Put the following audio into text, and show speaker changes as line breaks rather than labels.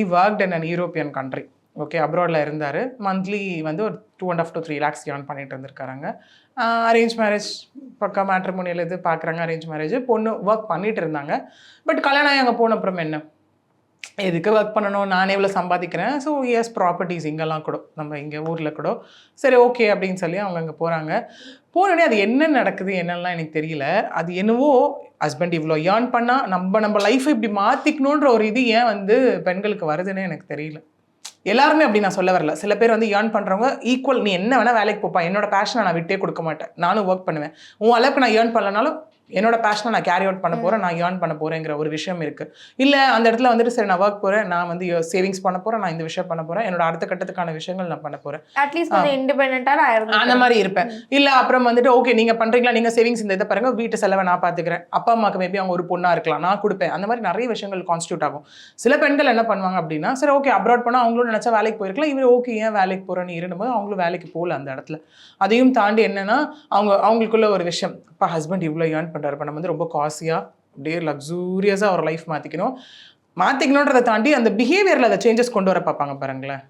He worked in an European country okay அப்ராடில் இருந்தார். Monthly வந்து ஒரு two and half two three lakhs earn பண்ணிட்டு இருந்திருக்காங்க அரேஞ்ச் மேரேஜ் பக்கா மேட்ரிமோனியல் இது பார்க்குறாங்க அரேஞ்ச் மேரேஜ் பொண்ணு ஒர்க் பண்ணிட்டு இருந்தாங்க. பட் கல்யாணம் ஆகி அங்கே போன அப்புறம் என்ன? எதுக்கு ஒர்க் பண்ணணும்? நானே இவ்வளோ சம்பாதிக்கிறேன். ஸோ எஸ் ப்ராப்பர்ட்டிஸ் இங்கெல்லாம் கூட நம்ம இங்கே ஊரில் கூட. சரி ஓகே அப்படின்னு சொல்லி அவங்க அங்கே போகிறாங்க போனோடனே அது என்ன நடக்குது என்னெல்லாம் எனக்கு தெரியல. அது என்னவோ ஹஸ்பண்ட் இவ்வளோ ஏர்ன் பண்ணால் நம்ம நம்ம லைஃப்பை இப்படி மாற்றிக்கணுன்ற ஒரு இது ஏன் வந்து பெண்களுக்கு வருதுன்னு எனக்கு தெரியல. எல்லாருமே அப்படி நான் சொல்ல வரல. சில பேர் வந்து ஏர்ன் பண்ணுறவங்க ஈக்குவல் நீ என்ன வேணால் வேலைக்கு போப்பா. என்னோட பேஷனை நான் விட்டே கொடுக்க மாட்டேன். நானும் ஒர்க் பண்ணுவேன். உன் அளவுக்கு நான் ஏர்ன் பண்ணலனாலும் என்னோட பேஷனை நான் கேரி அவுட் பண்ண போகிறேன் நான் ஏர்ன் பண்ண போகிறேங்கிற ஒரு விஷயம் இருக்குது இல்லை அந்த இடத்துல வந்துட்டு சரி நான் ஒர்க் போகிறேன் நான் வந்து சேவிங்ஸ் பண்ண போகிறேன் நான் இந்த விஷயம் பண்ண போகிறேன் என்னோட அடுத்த கட்டத்துக்கான விஷயங்கள் நான் பண்ண போகிறேன்
அட்லீஸ்ட் கொஞ்சம் இண்டிபெண்டா நான்
அந்த மாதிரி இருப்பேன். இல்ல அப்புறம் வந்துட்டு ஓகே நீங்க பண்றீங்களா நீங்க சேவிங்ஸ் இந்த இதை பாருங்க வீட்டு செலவை நான் பாத்துக்கிறேன். அப்பா அம்மாக்கு மேபி அவங்க ஒரு பொண்ணா இருக்கலாம் நான் கொடுப்பேன். அந்த மாதிரி நிறைய விஷயங்கள் கான்ஸ்டியூட் ஆகும். சில பெண்கள் என்ன பண்ணுவாங்க அப்படின்னா சரி ஓகே அப்ராட் போனா அவங்களும் நினைச்சா வேலைக்கு போயிருக்கலாம். இவர் ஓகே ஏன் வேலைக்கு போறேன்னு இருந்தபோது அவங்களும் வேலைக்கு போகல அந்த இடத்துல. அதையும் தாண்டி என்னன்னா அவங்க அவங்களுக்குள்ள ஒரு விஷயம் அப்பா ஹஸ்பண்ட் இவ்வளோ ஏர்ன் பண்ணுறாரு இப்போ நம்ம வந்து ரொம்ப காஸ்ட்லியா அப்படியே லக்ஸூரியஸாக ஒரு லைஃப் மாற்றிக்கணும் மாற்றிக்கணுன்றதை தாண்டி அந்த பிஹேவியரில் அதை சேஞ்சஸ் கொண்டு வர பார்ப்பாங்க பாருங்களேன்.